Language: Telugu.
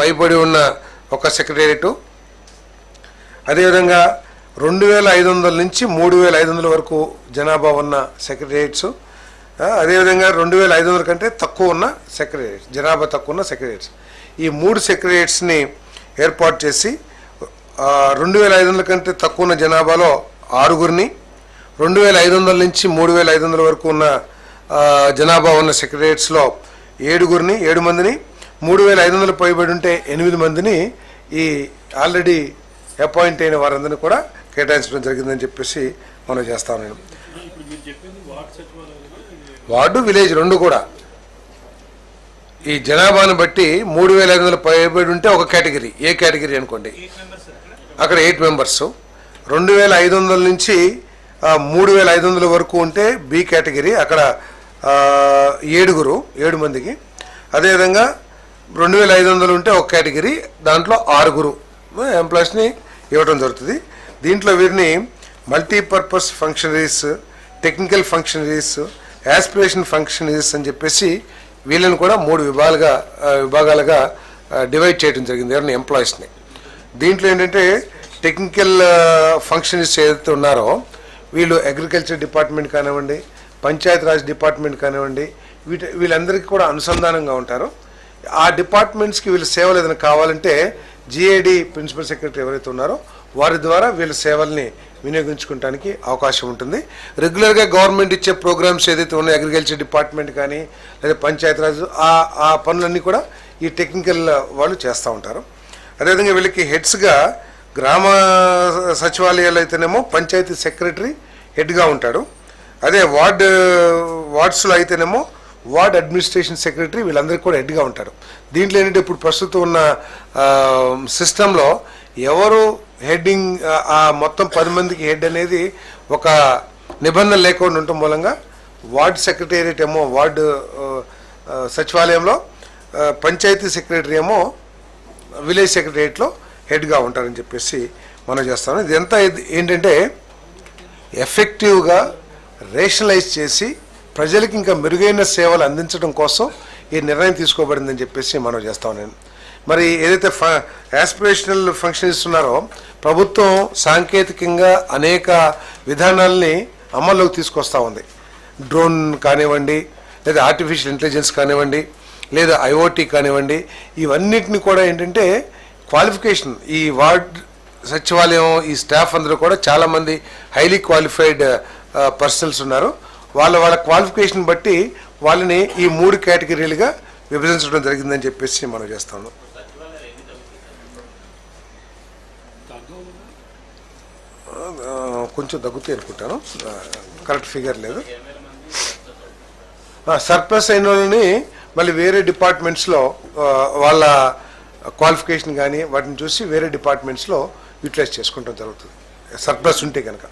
పైబడి ఉన్న ఒక సెక్రటేరియట్. అదేవిధంగా రెండు వేల ఐదు వందల నుంచి మూడు వేల ఐదు వందల వరకు జనాభా ఉన్న సెక్రటేరియట్స్. అదేవిధంగా రెండు వేల ఐదు వందల కంటే తక్కువ ఉన్న సెక్రటేరియట్స్ జనాభా తక్కువ ఉన్న సెక్రటేరియట్స్. ఈ మూడు సెక్రటేరియట్స్ని ఏర్పాటు చేసి రెండు వేల ఐదు వందల కంటే తక్కువ ఉన్న జనాభాలో ఆరుగురిని రెండు వేల ఐదు వందల నుంచి మూడు వేల ఐదు వందల వరకు ఉన్న జనాభా ఉన్న సెక్రటేరియట్స్లో ఏడుగురిని ఏడు మందిని మూడు వేల ఐదు వందలు పైబడి ఉంటే ఎనిమిది మందిని ఈ ఆల్రెడీ అపాయింట్ అయిన వారందరినీ కూడా కేటాయించడం జరిగిందని చెప్పేసి మనం చేస్తాం నేను వార్డు విలేజ్ రెండు కూడా. ఈ జనాభాను బట్టి మూడు వేల ఐదు వందల పైబడి ఉంటే ఒక కేటగిరీ ఏ కేటగిరీ అనుకోండి. అక్కడ ఎయిట్ మెంబర్స్. రెండు వేల ఐదు వందల నుంచి మూడు వేల ఐదు వందల వరకు ఉంటే బి కేటగిరీ అక్కడ ఏడుగురు ఏడు మందికి. అదేవిధంగా రెండు వేల ఐదు వందలు ఉంటే ఒక కేటగిరీ దాంట్లో ఆరుగురు ఎంప్లాయీస్ని ఇవ్వడం జరుగుతుంది. దీంట్లో వీరిని multipurpose functionaries technical functionaries aspiration functionaries అని చెప్పేసి వీళ్ళని కూడా మూడు విభాగాలుగా విభాగాలుగా డివైడ్ చేయడం జరిగింది ఎవరిని ఎంప్లాయీస్ని. దీంట్లో ఏంటంటే టెక్నికల్ ఫంక్షనరీస్ ఏదైతే ఉన్నారో వీళ్ళు అగ్రికల్చర్ డిపార్ట్మెంట్ కానివ్వండి పంచాయత్ రాజ్ డిపార్ట్మెంట్ కానివ్వండి వీటి వీళ్ళందరికీ కూడా అనుసంధానంగా ఉంటారు. ఆ డిపార్ట్మెంట్స్కి వీళ్ళ సేవలు ఏదైనా కావాలంటే జిఏడి ప్రిన్సిపల్ సెక్రటరీ ఎవరైతే ఉన్నారో వారి ద్వారా వీళ్ళ సేవల్ని వినియోగించుకోవడానికి అవకాశం ఉంటుంది. రెగ్యులర్గా గవర్నమెంట్ ఇచ్చే ప్రోగ్రామ్స్ ఏదైతే ఉన్నాయో అగ్రికల్చర్ డిపార్ట్మెంట్ కానీ లేదా పంచాయతీరాజ్ ఆ ఆ పనులన్నీ కూడా ఈ టెక్నికల్ వాళ్ళు చేస్తూ ఉంటారు. అదేవిధంగా వీళ్ళకి హెడ్స్గా గ్రామ సచివాలయాలు అయితేనేమో పంచాయతీ సెక్రటరీ హెడ్గా ఉంటాడు. అదే వార్డు వార్డ్స్లో అయితేనేమో వార్డ్ అడ్మినిస్ట్రేషన్ సెక్రటరీ వీళ్ళందరికీ కూడా హెడ్గా ఉంటారు. దీంట్లో ఏంటంటే ఇప్పుడు ప్రస్తుతం ఉన్న సిస్టంలో ఎవరు హెడ్డింగ్ ఆ- మొత్తం పది మందికి హెడ్ అనేది ఒక నిబంధన లేకుండా ఉండటం మూలంగా వార్డ్ సెక్రటేరియట్ ఏమో వార్డు సచివాలయంలో పంచాయతీ సెక్రటరీ ఏమో విలేజ్ సెక్రటేరియట్లో హెడ్గా ఉంటారని చెప్పేసి మనం చేస్తాను ఇదంతా ఏంటంటే ఎఫెక్టివ్గా రేషనలైజ్ చేసి ప్రజలకు ఇంకా మెరుగైన సేవలు అందించడం కోసం ఈ నిర్ణయం తీసుకోబడిందని చెప్పేసి మనం చేస్తాం నేను మరి ఏదైతే ఫ యాస్పిరేషనల్ ఫంక్షన్ ఇస్తున్నారో ప్రభుత్వం సాంకేతికంగా అనేక విధానాల్ని అమల్లోకి తీసుకొస్తా ఉంది. డ్రోన్ కానివ్వండి లేదా ఆర్టిఫిషియల్ ఇంటెలిజెన్స్ కానివ్వండి లేదా ఐఓటీ కానివ్వండి ఇవన్నిటిని కూడా ఏంటంటే క్వాలిఫికేషన్ ఈ వార్డ్ సచివాలయం ఈ స్టాఫ్ అందరూ కూడా చాలామంది హైలీ క్వాలిఫైడ్ పర్సన్స్ ఉన్నారు. వాళ్ళ వాళ్ళ క్వాలిఫికేషన్ బట్టి వాళ్ళని ఈ మూడు కేటగిరీలుగా విభజించడం జరిగిందని చెప్పేసి మనం చేస్తాను. కొంచెం తగ్గుతాయి అనుకుంటాను. కరెక్ట్ ఫిగర్ లేదు. సర్ప్లస్ అయిన వాళ్ళని మళ్ళీ వేరే డిపార్ట్మెంట్స్లో వాళ్ళ క్వాలిఫికేషన్ కానీ వాటిని చూసి వేరే డిపార్ట్మెంట్స్లో యూటిలైజ్ చేసుకుంటాం జరుగుతుంది. సర్ప్లస్ ఉంటే కనుక